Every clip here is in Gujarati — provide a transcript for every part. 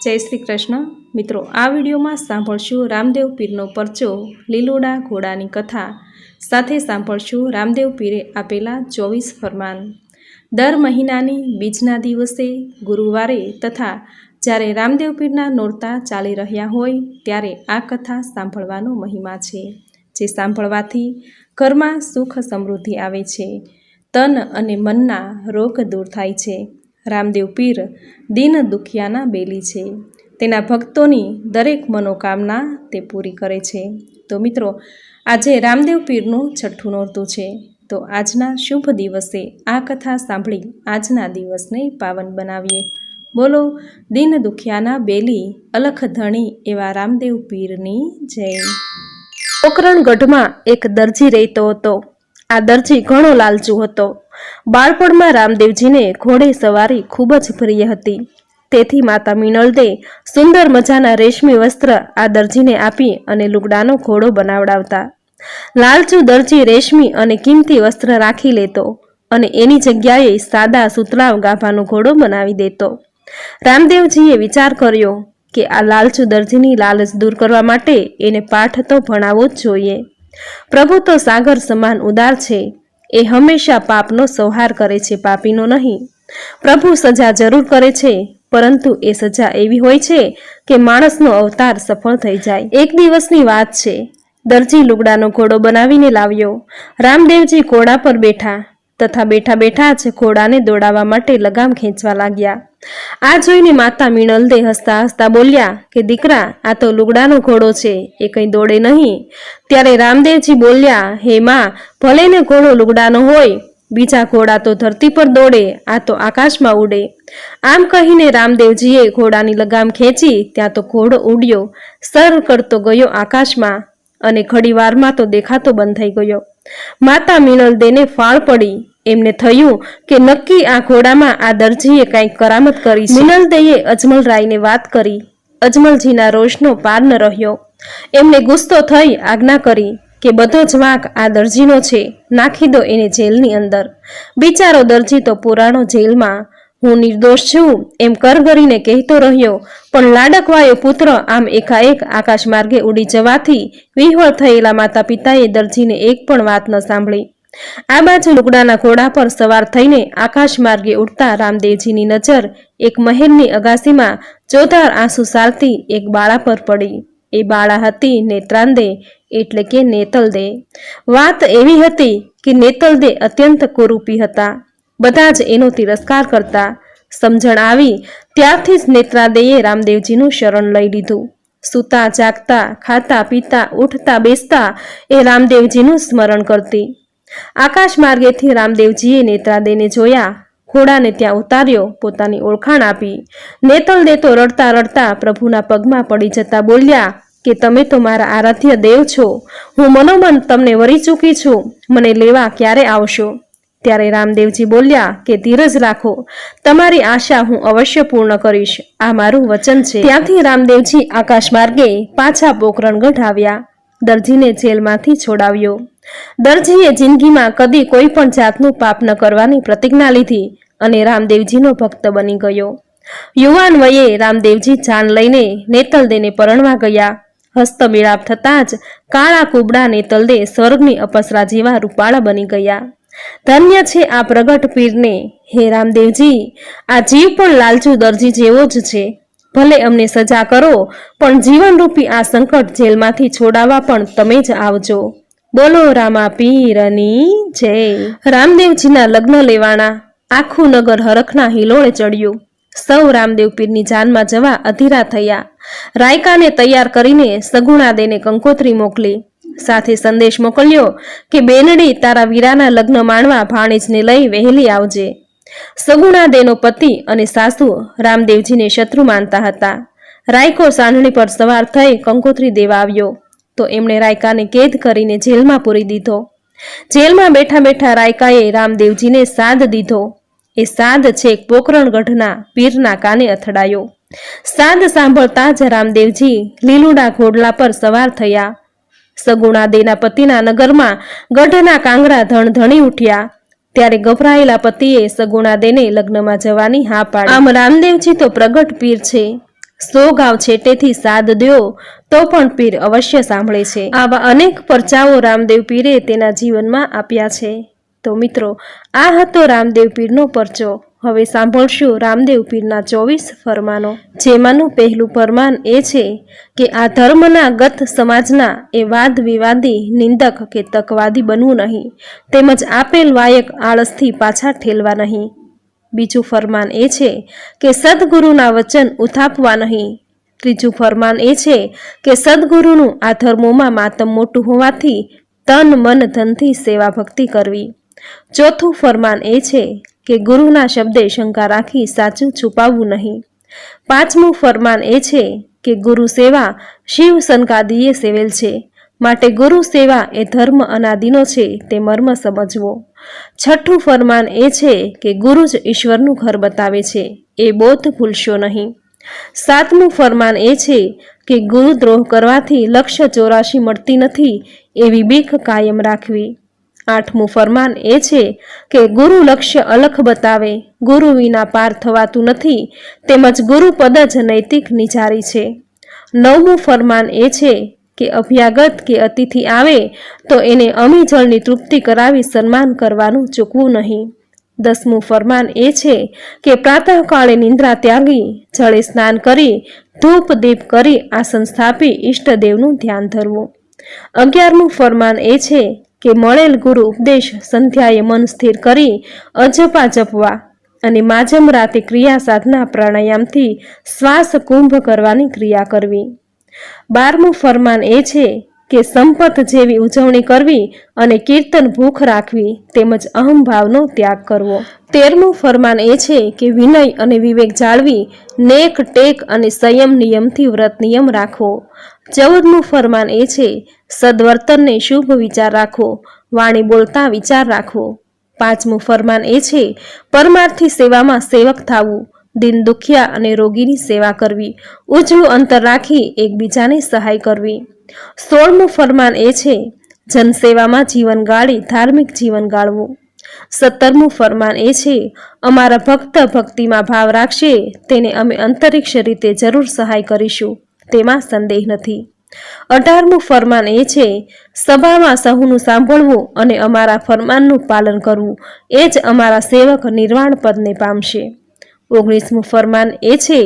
જય શ્રી કૃષ્ણ. મિત્રો, આ વિડીયોમાં સાંભળશું રામદેવ પીરનો પરચો લીલોડા ઘોડાની કથા. સાથે સાંભળશું રામદેવ પીરે આપેલા ચોવીસ ફરમાન. દર મહિનાની બીજના દિવસે, ગુરુવારે તથા જ્યારે રામદેવ પીરના નોરતા ચાલી રહ્યા હોય, ત્યારે આ કથા સાંભળવાનો મહિમા છે, જે સાંભળવાથી ઘરમાં સુખ સમૃદ્ધિ આવે છે, તન અને મનના રોગ દૂર થાય છે. રામદેવ પીર દીન દુખિયાના બેલી છે. તેના ભક્તોની દરેક મનોકામના તે પૂરી કરે છે. તો મિત્રો, આજે રામદેવ પીરનું છઠ્ઠું નોરતું છે. તો આજના શુભ દિવસે આ કથા સાંભળી આજના દિવસને પાવન બનાવીએ. બોલો, દીન દુખિયાના બેલી, અલખ ધણી એવા રામદેવ પીરની જય. પોકરણગઢમાં એક દરજી રહેતો હતો. આ દરજી ઘણો લાલચુ હતો. બાળપણમાં રામદેવજીને ઘોડે સવારી ખૂબ જ પ્રિય હતી. તેથી માતા મિનળદે સુંદર મજાના રેશમી વસ્ત્ર આ દરજીને આપી અને લુગડાનો ઘોડો બનાવડાવતા. લાલચુ દરજી રેશમી અને કિંમતી વસ્ત્ર રાખી લેતો અને એની જગ્યાએ સાદા સુતરાવ ગાભાનો ઘોડો બનાવી દેતો. રામદેવજીએ વિચાર કર્યો કે આ લાલચુ દરજીની લાલચ દૂર કરવા માટે એને પાઠ તો ભણાવવો જ જોઈએ. પ્રભુ તો સાગર સમાન ઉદાર છે એ હંમેશા પાપનો સંહાર કરે છે, પાપીનો નહીં. પ્રભુ સજા જરૂર કરે છે, પરંતુ એ સજા એવી હોય છે કે માણસનો અવતાર સફળ થઈ જાય. એક દિવસની વાત છે, દરજી લુગડાનો ઘોડો બનાવીને લાવ્યો. રામદેવજી ઘોડા પર બેઠા, તથા બેઠા બેઠા જ ઘોડાને દોડાવવા માટે લગામ ખેંચવા લાગ્યા. આ જોઈને માતા મિનલદે હસતા હસતા બોલ્યા કે, દીકરા, આ તો લુગડાનો ઘોડો છે, એ કંઈ દોડે નહીં. ત્યારે રામદેવજી બોલ્યા, હે માં, ભલે ને ઘોડો લુગડાનો હોય, બીજા ઘોડા તો ધરતી પર દોડે, આ તો આકાશમાં ઉડે. આમ કહીને રામદેવજીએ ઘોડાની લગામ ખેંચી, ત્યાં તો ઘોડો ઉડ્યો, સર કરતો ગયો આકાશમાં અને ઘડીવારમાં તો દેખાતો બંધ થઈ ગયો. માતા મિનલદેને ફાળ પડી એમને થયું કે નક્કી આ ઘોડામાં આ દરજીએ કંઈક કરામત કરી છે. અજમલ અજમલરાયને વાત કરી. અજમલજીના રોષનો પાર ન રહ્યો. એમને ગુસ્સો થઈ આજ્ઞા કરી કે બધો જ વાંક આ દરજીનો છે. નાખી દો એને જેલની અંદર. બિચારો દરજી તો પુરાણો જેલમાં. હું નિર્દોષ છું. એમ કરગરીને કહેતો રહ્યો. પણ લાડકવાયો પુત્ર આમ એકાએક આકાશ માર્ગે ઉડી જવાથી વિહવળ થયેલા માતા પિતાએ દરજીને એક પણ વાત ન સાંભળી. આ બાજુ લુગડાના ઘોડા પર સવાર થઈને આકાશ માર્ગે ઉડતા રામદેવજીની નજર એક મહેલની અગાસીમાં ચોધાર આંસુ સારતી એક બાળા પર પડી. એ બાળા હતી નેત્રાંદે, એટલે કે નેતલદે. વાત એવી હતી કે નેતલદે અત્યંત કુરૂપી હતા. બધા જ એનો તિરસ્કાર કરતા સમજણ આવી, ત્યારથી જ નેત્રાદેએ રામદેવજીનું શરણ લઈ લીધું. સૂતા, જાગતા, ખાતા, પીતા, ઉઠતા, બેસતા એ રામદેવજીનું સ્મરણ કરતી. આકાશ માર્ગેથી રામદેવજીએ નેત્રાદેને જોયા. ઘોડાને ત્યાં ઉતાર્યો, પોતાની ઓળખાણ આપી. નેતલ દેતો રડતા રડતા પ્રભુના પગમાં પડી જતા બોલ્યા, કે તમે તો મારા આરાધ્ય દેવ છો. હું મનોમન તમને વરી ચૂકી છું. મને લેવા ક્યારે આવશો? ત્યારે રામદેવજી બોલ્યા, કે ધીરજ રાખો. તમારી આશા હું અવશ્ય પૂર્ણ કરીશ. આ મારું વચન છે. ત્યાંથી રામદેવજી આકાશ માર્ગે પાછા પોકરણગઢ આવ્યા દરજીને જેલમાંથી છોડાવ્યો. દરજીએ જિંદગીમાં કદી કોઈ પણ જાતનું પાપ ન કરવાની પ્રતિજ્ઞા લીધી અને રામદેવજીનો ભક્ત બની ગયો. યુવાન વયે રામદેવજી જાન લઈને નેતલદેને પરણવા ગયા. હસ્તમેળાપ થતાં જ કાળા કુબડા નેતલદે સ્વર્ગની અપસરા જેવા રૂપાળા બની ગયા. ધન્ય છે આ પ્રગટ પીરને. હે રામદેવજી, આ જીવ પણ લાલચુ દરજી જેવો જ છે. ભલે અમને સજા કરો, પણ જીવનરૂપી આ સંકટ જેલમાંથી છોડાવવા પણ તમે જ આવજો. બોલો રામા પીરની જય. રામદેવજીના લગ્ન લેવાના, આખું નગર હરખના હિલોળે ચડ્યું. સૌ રામદેવ પીરની જાનમાં જવા અધીરા થયા. રાયકાને તૈયાર કરીને સગુણાદેને કંકોત્રી મોકલી. સાથે સંદેશ મોકલ્યો કે, બેનડી, તારા વીરાના લગ્ન માણવા ભાણેજને લઈ વહેલી આવજે. સગુણાદેનો પતિ અને સાસુ રામદેવજીને શત્રુ માનતા હતા. રાયકો સાંઢણી પર સવાર થઈ કંકોત્રી દેવા આવ્યો, તો એમણે રાયકાને કેદ કરીને જેલમાં પૂરી દીધો. જેલમાં બેઠા બેઠા રાયકાએ રામદેવજીને સાદ દીધો. એ સાદ છેક પોકરણગઢના પીરના કાને અથડાયો. સાદ સાંભળતા જ રામદેવજી લીલુડા ઘોડલા પર સવાર થયા. સગુણાદેના પતિના નગરમાં ગઢના કાંગરા ધણધણી ઉઠ્યા. ત્યારે ગભરાયેલા પતિએ સગુણાદેને લગ્નમાં જવાની હા પાડી. આમ રામદેવજી તો પ્રગટ પીર છે. સો ગાવ છેટેથી સાદ દ્યો, તો પણ પીર અવશ્ય સાંભળે છે. આવા અનેક પરચાઓ રામદેવ પીરે તેના જીવનમાં આપ્યા છે. તો મિત્રો, આ હતો રામદેવ પીરનો પરચો. હવે સાંભળશું રામદેવ પીરના ચોવીસ ફરમાનો. જેમાંનું પહેલું ફરમાન એ છે કે આ ધર્મના ગત સમાજના એ વાદ વિવાદી નિંદક કે તકવાદી બનવું નહીં. તેમજ આપેલ વાયક આળસથી પાછા ઠેલવા નહીં. બીજું ફરમાન એ છે કે સદગુરુના વચન ઉથાપવા નહીં. ત્રીજું ફરમાન એ છે કે સદગુરુનું આ ધર્મોમાં માતમ મોટું હોવાથી તન મન ધનથી સેવા ભક્તિ કરવી. ચોથું ફરમાન એ છે કે ગુરુના શબ્દે શંકા રાખી સાચું છુપાવવું નહીં. પાંચમું ફરમાન એ છે કે ગુરુ સેવા શિવ સનકાદીએ સેવેલ છે. માટે ગુરુ સેવા એ ધર્મ અનાદિનો છે, તે મર્મ સમજવો. છઠ્ઠું ફરમાન એ છે કે ગુરુ જ ઈશ્વરનું ઘર બતાવે છે, એ બોધ ભૂલશો નહીં. સાતમું ફરમાન એ છે કે ગુરુદ્રોહ કરવાથી લક્ષ્ય ચોરાશી મળતી નથી, એવી બીક કાયમ રાખવી. આઠમું ફરમાન એ છે કે ગુરુ લક્ષ્ય અલખ બતાવે, ગુરુ વિના પાર થવાતું નથી, તેમજ ગુરુપદ જ નૈતિક નિજારી છે. નવમું ફરમાન એ છે કે અભ્યાગત કે અતિથિ આવે, તો એને અમી જળની તૃપ્તિ કરાવી સન્માન કરવાનું ચૂકવું નહીં. દસમું ફરમાન એ છે કે પ્રાતઃકાળે નિંદ્રા ત્યાગી, જળે સ્નાન કરી, ધૂપ દીપ કરી આસન સ્થાપી ઈષ્ટદેવનું ધ્યાન ધરવું. અગિયારમું ફરમાન એ છે કે મળેલ ગુરુ ઉપદેશ સંધ્યાએ મન સ્થિર કરી અજપા જપવા અને માજમ રાતે ક્રિયા સાધના પ્રાણાયામથી શ્વાસ કુંભ કરવાની ક્રિયા કરવી. બારમું ફરમાન એ છે કે સંપત જેવી ઉજવણી કરવી અને કીર્તન ભૂખ રાખવી તેમજ અહમભાવનો ત્યાગ કરવો. તેરમું ફરમાન એ છે કે વિનય અને વિવેક જાળવી, નેક, ટેક અને સંયમ નિયમથી વ્રત નિયમ રાખવો. ચૌદમું ફરમાન એ છે, સદવર્તનને શુભ વિચાર રાખવો, વાણી બોલતા વિચાર રાખવો. પાંચમું ફરમાન એ છે, પરમાર્થી સેવામાં સેવક થવું, દિન દુખિયા અને રોગીની સેવા કરવી, ઉજળું અંતર રાખી એકબીજાને સહાય કરવી. સોળમું ફરમાન એ છે, જનસેવામાં જીવન ગાળી ધાર્મિક જીવન ગાળવું. સત્તરમું ફરમાન એ છે, અમારા ભક્ત ભક્તિમાં ભાવ રાખશે, તેને અમે અંતરિક્ષ રીતે જરૂર સહાય કરીશું. તેમાં સંદેહ નથી. અઢારમું ફરમાન એ છે, સભામાં સહુનું સાંભળવું અને અમારા ફરમાનનું પાલન કરવું, એ જ અમારા સેવક નિર્વાણ પદને પામશે. ઓગણીસમું ફરમાન એ છે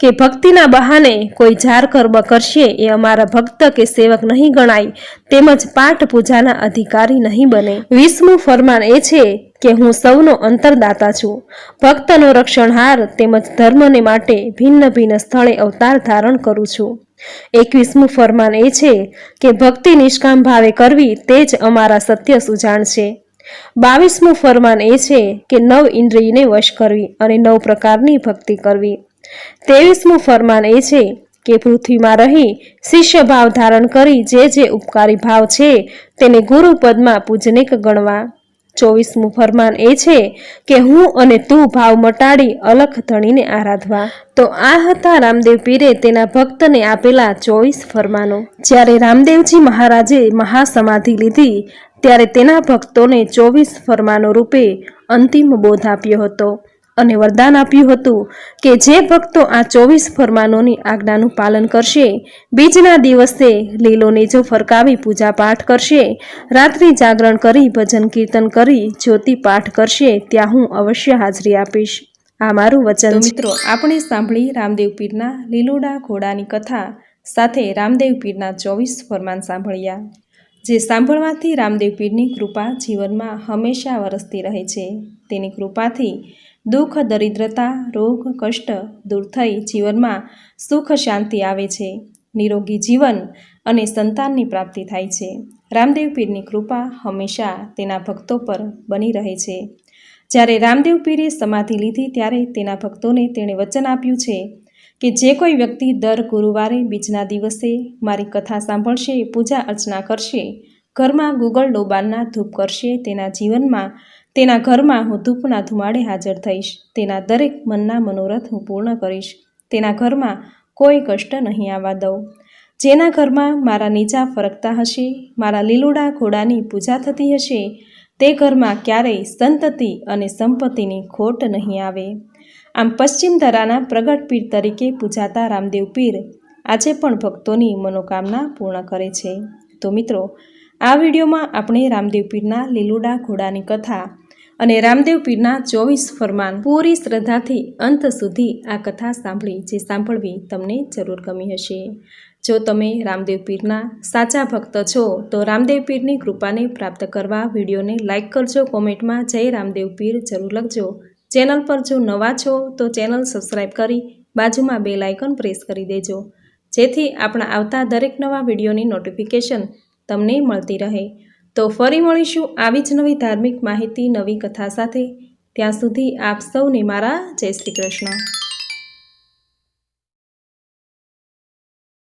કે ભક્તિના બહાને કોઈ જાર કર્મ કરશે એ અમારા ભક્ત કે સેવક નહીં ગણાય, તેમજ પાઠ પૂજાના અધિકારી નહીં બને. વીસમું ફરમાન એ છે કે હું સૌનો અંતરદાતા છું. ભક્તનો રક્ષણહાર તેમજ ધર્મને માટે ભિન્ન ભિન્ન સ્થળે અવતાર ધારણ કરું છું. એકવીસમું ફરમાન એ છે કે ભક્તિ નિષ્કામ ભાવે કરવી તે જ અમારા સત્ય સુજાણ છે. બાવીસમું ફરમાન એ છે કે નવ ઇન્દ્રિયને વશ કરવી અને નવ પ્રકારની ભક્તિ કરવી. ત્રેવીસમું ફરમાન એ છે કે પૃથ્વીમાં રહી શિષ્ય ભાવ ધારણ કરી જે જે ઉપકારી ભાવ છે તેને ગુરુપદમાં પૂજનિક ગણવા. ચોવીસમું ફરમાન એ છે કે હું અને તું ભાવ મટાડી અલખ ધણીને આરાધવા. તો આ હતા રામદેવ પીરે તેના ભક્તને આપેલા ચોવીસ ફરમાનો. જ્યારે રામદેવજી મહારાજે મહાસમાધિ લીધી, ત્યારે તેના ભક્તોને ચોવીસ ફરમાનો રૂપે અંતિમ બોધ આપ્યો હતો. અને વરદાન આપ્યું હતું કે જે ભક્તો આ ચોવીસ ફરમાનોની આજ્ઞાનું પાલન કરશે બીજના દિવસે લીલોને જો ફરકાવી પૂજા પાઠ કરશે રાત્રિ જાગરણ કરી ભજન કીર્તન કરી જ્યોતિ પાઠ કરશે ત્યાં હું અવશ્ય હાજરી આપીશ. આ મારું વચન મિત્રો આપણે સાંભળી રામદેવ પીરના લીલોડા ઘોડાની કથા સાથે રામદેવ પીરના ચોવીસ ફરમાન સાંભળ્યા જે સાંભળવાથી રામદેવ પીરની કૃપા જીવનમાં હંમેશા વરસતી રહે છે. તેની કૃપાથી દુઃખ, દરિદ્રતા, રોગ, કષ્ટ દૂર થઈ જીવનમાં સુખ, શાંતિ આવે છે. નિરોગી જીવન અને સંતાનની પ્રાપ્તિ થાય છે. રામદેવ પીરની કૃપા હંમેશા તેના ભક્તો પર બની રહે છે. જ્યારે રામદેવ પીરે સમાધિ લીધી ત્યારે તેના ભક્તોને તેણે વચન આપ્યું છે કે જે કોઈ વ્યક્તિ દર ગુરુવારે બીજના દિવસે મારી કથા સાંભળશે, પૂજા અર્ચના કરશે, ઘરમાં ગુગળ ડોબાનના ધૂપ કરશે, તેના જીવનમાં તેના ઘરમાં હું ધૂપના ધુમાડે હાજર થઈશ. તેના દરેક મનના મનોરથ હું પૂર્ણ કરીશ. તેના ઘરમાં કોઈ કષ્ટ નહીં આવવા દઉં. જેના ઘરમાં મારા નીચા ફરકતા હશે, મારા લીલુડા ઘોડાની પૂજા થતી હશે, તે ઘરમાં ક્યારેય સંતતિ અને સંપત્તિની ખોટ નહીં આવે. આમ પશ્ચિમ ધરાના પ્રગટ પીર તરીકે પૂજાતા રામદેવ પીર આજે પણ ભક્તોની મનોકામના પૂર્ણ કરે છે. તો મિત્રો આ વિડીયોમાં આપણે રામદેવ પીરના લીલુડા ઘોડાની કથા અને રામદેવ પીરના ચોવીસ ફરમાન પૂરી શ્રદ્ધાથી અંત સુધી આ કથા સાંભળી જે સાંભળવી તમને જરૂર ગમી હશે. જો તમે રામદેવ પીરના સાચા ભક્ત છો, તો રામદેવ પીરની કૃપાને પ્રાપ્ત કરવા વિડીયોને લાઇક કરજો, કોમેન્ટમાં જય રામદેવ પીર જરૂર લખજો. ચેનલ પર જો નવા છો, તો ચેનલ સબસ્ક્રાઈબ કરી બાજુમાં બે લાઇકન પ્રેસ કરી દેજો. જેથી આપણા આવતા દરેક નવા વિડીયોની નોટિફિકેશન તમને મળતી રહે. તો ફરી મળીશું આવી જ નવી ધાર્મિક માહિતી, નવી કથા સાથે. ત્યાં સુધી આપ સૌને મારા જય શ્રી કૃષ્ણ.